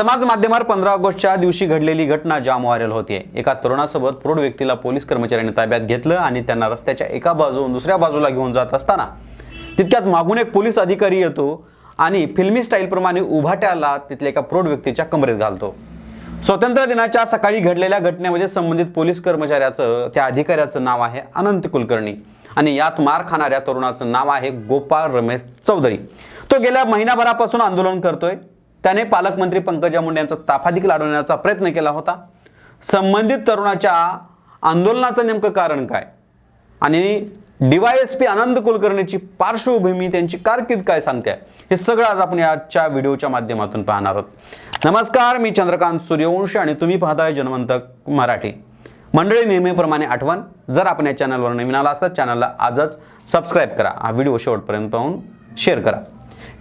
समाज माध्यमावर पंधरा ऑगस्टच्या दिवशी घडलेली घटना जाम व्हायरल होते एका तरुणासोबत प्रौढ व्यक्तीला पोलीस कर्मचाऱ्यांनी ताब्यात घेतलं आणि त्यांना रस्त्याच्या एका बाजून दुसऱ्या बाजूला घेऊन जात असताना तितक्यात मागून एक पोलीस अधिकारी येतो आणि फिल्मी स्टाईलप्रमाणे उभाट्याला तिथल्या एका प्रौढ व्यक्तीच्या कमरेत घालतो. स्वातंत्र्य दिनाच्या सकाळी घडलेल्या घटनेमध्ये संबंधित पोलीस कर्मचाऱ्याचं त्या अधिकाऱ्याचं नाव आहे अनंत कुलकर्णी आणि यात मार खाणाऱ्या तरुणाचं नाव आहे गोपाळ रमेश चौधरी. तो गेल्या महिनाभरापासून आंदोलन करतोय. त्याने पालकमंत्री पंकजा मुंडे यांचा ताफा देखील अडवण्याचा प्रयत्न केला होता. संबंधित तरुणाच्या आंदोलनाचं नेमकं कारण काय? आणि D Y S P Anand कुलकर्णीची पार्श्वभूमी त्यांची कारकीर्द काय सांगते? हे सगळं आज आपण आजच्या व्हिडिओच्या माध्यमातून पाहणार आहोत. नमस्कार मी चंद्रकांत सूर्यवंशी आणि तुम्ही पाहताय जनमंतक मराठी. मंडळी नेहमीप्रमाणे आठवण जर आपण या चॅनलवर नवीन आला असतात चॅनलला आजच सबस्क्राईब करा. हा व्हिडिओ शेवटपर्यंत पाहून शेअर करा.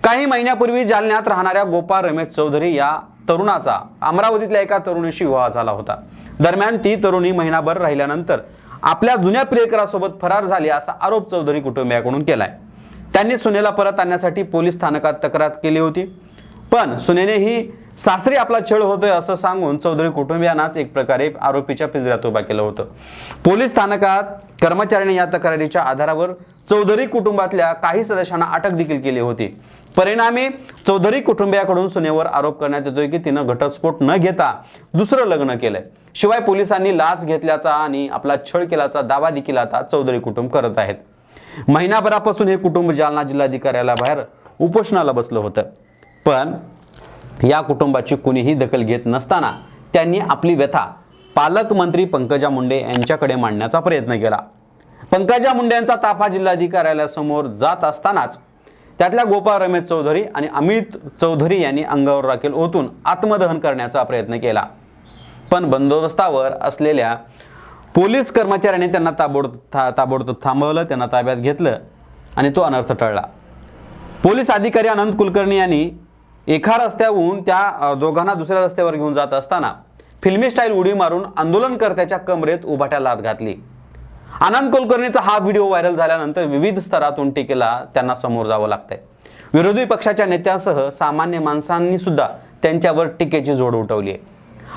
काही महिन्यापूर्वी जालन्यात राहणाऱ्या गोपाळ रमेश चौधरी या तरुणाचा अमरावतीतल्या एका तरुणीशी विवाह झाला होता. दरम्यान ती तरुणी महिनाभर राहिल्यानंतर आपल्या जुन्या प्रियकरासोबत फरार झाली असा आरोप चौधरी कुटुंबियाकडून केलाय. त्यांनी सुनेला परत आणण्यासाठी पोलीस स्थानकात तक्रार केली होती. पण सुनेने ही सासरी आपला छळ होतोय असं सांगून चौधरी कुटुंबियांनाच एक प्रकारे आरोपीच्या पिंजऱ्यात उभा केलं होतं. पोलीस स्थानकात कर्मचाऱ्यांनी या तक्रारीच्या आधारावर चौधरी कुटुंबातल्या काही सदस्यांना अटक देखील केली होती. परिणामी चौधरी कुटुंबियाकडून सुनेवर आरोप करण्यात येतोय की तिनं घटस्फोट न घेता दुसरं लग्न केलंय. शिवाय पोलिसांनी लाच घेतल्याचा आणि आपला छळ केल्याचा दावा देखील आता चौधरी कुटुंब करत आहेत. महिनाभरापासून हे कुटुंब जालना जिल्हाधिकाऱ्याला बाहेर उपोषणाला बसलं होतं. पण या कुटुंबाची कुणीही दखल घेत नसताना त्यांनी आपली व्यथा पालकमंत्री पंकजा मुंडे यांच्याकडे मांडण्याचा प्रयत्न केला. पंकजा मुंडे यांचा ताफा जिल्हाधिकाऱ्यालयासमोर जात असतानाच त्यातल्या गोपाळ रमेश चौधरी आणि अमित चौधरी यांनी अंगावर राखेल ओतून आत्मदहन करण्याचा प्रयत्न केला. पण बंदोबस्तावर असलेल्या पोलीस कर्मचाऱ्यांनी त्यांना ताबोड था ताबडतोब थांबवलं त्यांना ताब्यात घेतलं आणि तो अनर्थ टळला. पोलीस अधिकारी अनंत कुलकर्णी यांनी एका रस्त्याहून त्या दोघांना दुसऱ्या रस्त्यावर घेऊन जात असताना फिल्मी स्टाईल उडी मारून आंदोलनकर्त्याच्या कमरेत उभाट्या लात घातली. आनंद कुलकर्णीचा हा व्हिडिओ व्हायरल झाल्यानंतर विविध स्तरातून टीकेला त्यांना समोर जावं लागतंय. विरोधी पक्षाच्या नेत्यांसह सामान्य माणसांनी सुद्धा त्यांच्यावर टीकेची जोड उठवली आहे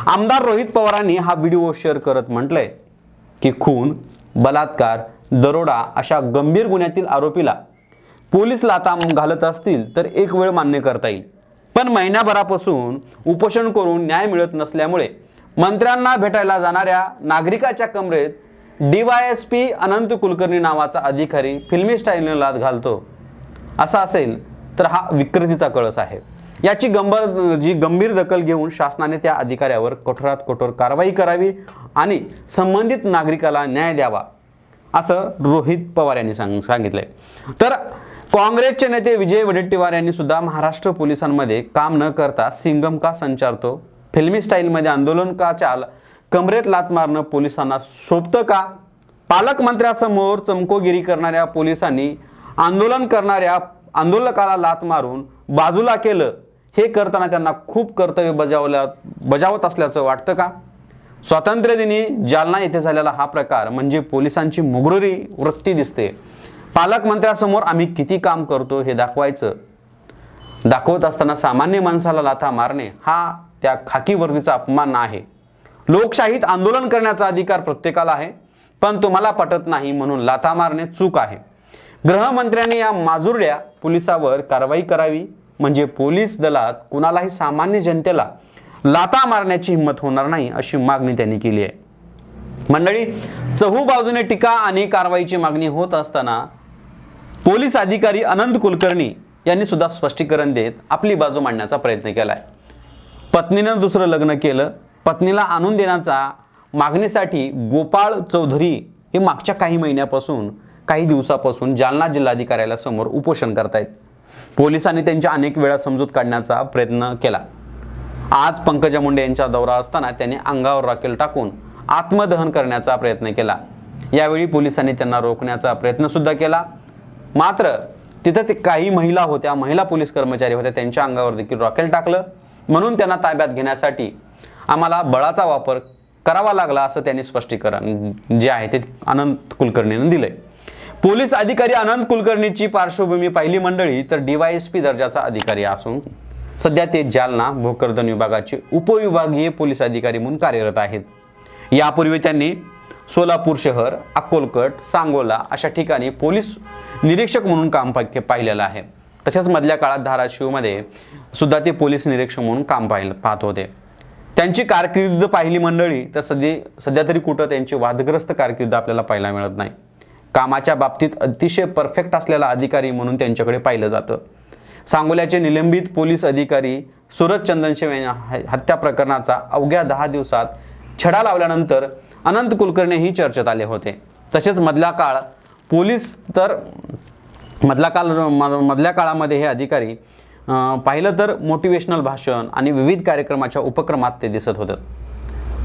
आमदार रोहित पवारांनी हा व्हिडिओ शेअर करत म्हटलंय की खून बलात्कार दरोडा अशा गंभीर गुन्ह्यातील आरोपीला पोलीस लाता घालत असतील तर एक वेळ मान्य करता येईल. पण महिन्याभरापासून उपोषण करून न्याय मिळत नसल्यामुळे मंत्र्यांना भेटायला जाणाऱ्या नागरिकाच्या कमरेत डीवायएसपी अनंत कुलकर्णी नावाचा अधिकारी फिल्मी स्टाईलने लाद घालतो. असा असेल तर हा विकृतीचा कळस आहे. याची गंभीर जी गंभीर दखल घेऊन शासनाने त्या अधिकाऱ्यावर कठोरात कठोर कारवाई करावी आणि संबंधित नागरिकाला न्याय द्यावा असं रोहित पवार यांनी सांग सांगितलंय. तर काँग्रेसचे नेते विजय वडेट्टीवार यांनी सुद्धा महाराष्ट्र पोलिसांमध्ये काम न करता सिंगम का संचारतो? फिल्मी स्टाईलमध्ये आंदोलन का चाल कमरेत लात मारणं पोलिसांना सोपतं का? पालकमंत्र्यासमोर चमकोगिरी करणाऱ्या पोलिसांनी आंदोलन करणाऱ्या आंदोलकाला लात मारून बाजूला केलं. हे करताना त्यांना खूप कर्तव्य बजावल्या बजावत असल्याचं वाटतं का? स्वातंत्र्यदिनी जालना येथे झालेला हा प्रकार म्हणजे पोलिसांची मुगरुरी वृत्ती दिसते. पालकमंत्र्यासमोर आम्ही किती काम करतो हे दाखवायचं. दाखवत असताना सामान्य माणसाला लाथा मारणे हा त्या खाकी वर्दीचा अपमान आहे. लोकशाहीत आंदोलन करण्याचा अधिकार प्रत्येकाला आहे पण तुम्हाला पटत नाही म्हणून लाथा मारणे चूक आहे. गृहमंत्र्यांनी या माजुरड्या पोलिसावर कारवाई करावी म्हणजे पोलीस दलात कुणालाही सामान्य जनतेला लाथा मारण्याची हिंमत होणार नाही अशी मागणी त्यांनी केली आहे. मंडळी चहू बाजूने टीका आणि कारवाईची मागणी होत असताना पोलीस अधिकारी अनंत कुलकर्णी यांनी सुद्धा स्पष्टीकरण देत आपली बाजू मांडण्याचा प्रयत्न केला आहे पत्नीनं दुसरं लग्न केलं पत्नीला आणून देण्याचा मागणीसाठी गोपाळ चौधरी हे मागच्या काही महिन्यापासून काही दिवसापासून जालना जिल्हाधिकाऱ्याला उपोषण करतायत. पोलिसांनी त्यांच्या अनेक वेळा समजूत काढण्याचा प्रयत्न केला. आज पंकजा मुंडे यांचा दौरा असताना त्यांनी अंगावर रॉकेल टाकून आत्मदहन करण्याचा प्रयत्न केला. यावेळी पोलिसांनी त्यांना रोखण्याचा प्रयत्नसुद्धा केला. मात्र तिथं ते काही महिला होत्या महिला पोलीस कर्मचारी होत्या त्यांच्या अंगावर देखील रॉकेल टाकलं. म्हणून त्यांना ताब्यात घेण्यासाठी आम्हाला बळाचा वापर करावा लागला असं त्यांनी स्पष्टीकरण जे आहे ते अनंत कुलकर्णीनं दिलंय. पोलीस अधिकारी अनंत कुलकर्णीची पार्श्वभूमी पाहिली मंडळी तर डीवायएसपी दर्जाचा अधिकारी असून सध्या ते जालना भोकरदन विभागाचे उपविभागीय पोलीस अधिकारी म्हणून कार्यरत आहेत. यापूर्वी त्यांनी सोलापूर शहर अक्कोलकट सांगोला अशा ठिकाणी पोलीस निरीक्षक म्हणून काम पा- पाहिलेलं आहे. तसेच मधल्या काळात धाराशिवमध्ये सुद्धा ते पोलीस निरीक्षक म्हणून काम पाहिलं पाहत होते. त्यांची कारकिर्द पाहिली मंडळी तर सध्या सध्या तरी कुठं त्यांची वादग्रस्त कारकिर्द आपल्याला पाहायला मिळत नाही. कामाच्या बाबतीत अतिशय परफेक्ट असलेला अधिकारी म्हणून त्यांच्याकडे पाहिलं जातं. सांगोल्याचे निलंबित पोलीस अधिकारी सूरज चंदनशिव यांच्या हत्या प्रकरणाचा अवघ्या दहा दिवसात छडा लावल्यानंतर अनंत कुलकर्णीही चर्चेत आले होते. तसेच मधला काळ पोलीस तर मधला काळ म- मधल्या काळामध्ये हे अधिकारी पाहिलं तर मोटिवेशनल भाषण आणि विविध कार्यक्रमाच्या उपक्रमात ते दिसत होतं.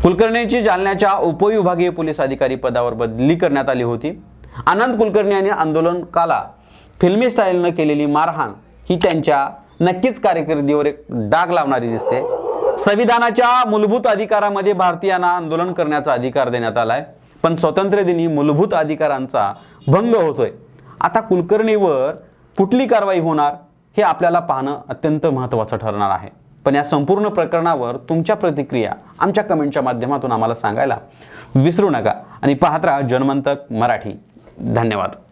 कुलकर्णींची जालन्याच्या उपविभागीय पोलीस अधिकारी पदावर बदली करण्यात आली होती. आनंद कुलकर्णी यांनी आंदोलनकाला फिल्मी स्टाईलनं केलेली मारहाण ही त्यांच्या नक्कीच कारकिर्दीवर एक डाग लावणारी दिसते. संविधानाच्या मूलभूत अधिकारामध्ये भारतीयांना आंदोलन करण्याचा अधिकार देण्यात आलाय. पण स्वातंत्र्यदिनी मूलभूत अधिकारांचा भंग होतोय. आता कुलकर्णीवर कुठली कारवाई होणार? हे आपल्याला पाहणं अत्यंत महत्त्वाचं ठरणार आहे. पण या संपूर्ण प्रकरणावर तुमच्या प्रतिक्रिया आमच्या कमेंटच्या माध्यमातून आम्हाला सांगायला विसरू नका. आणि पाहत राहा जनमंतक मराठी. धन्यवाद.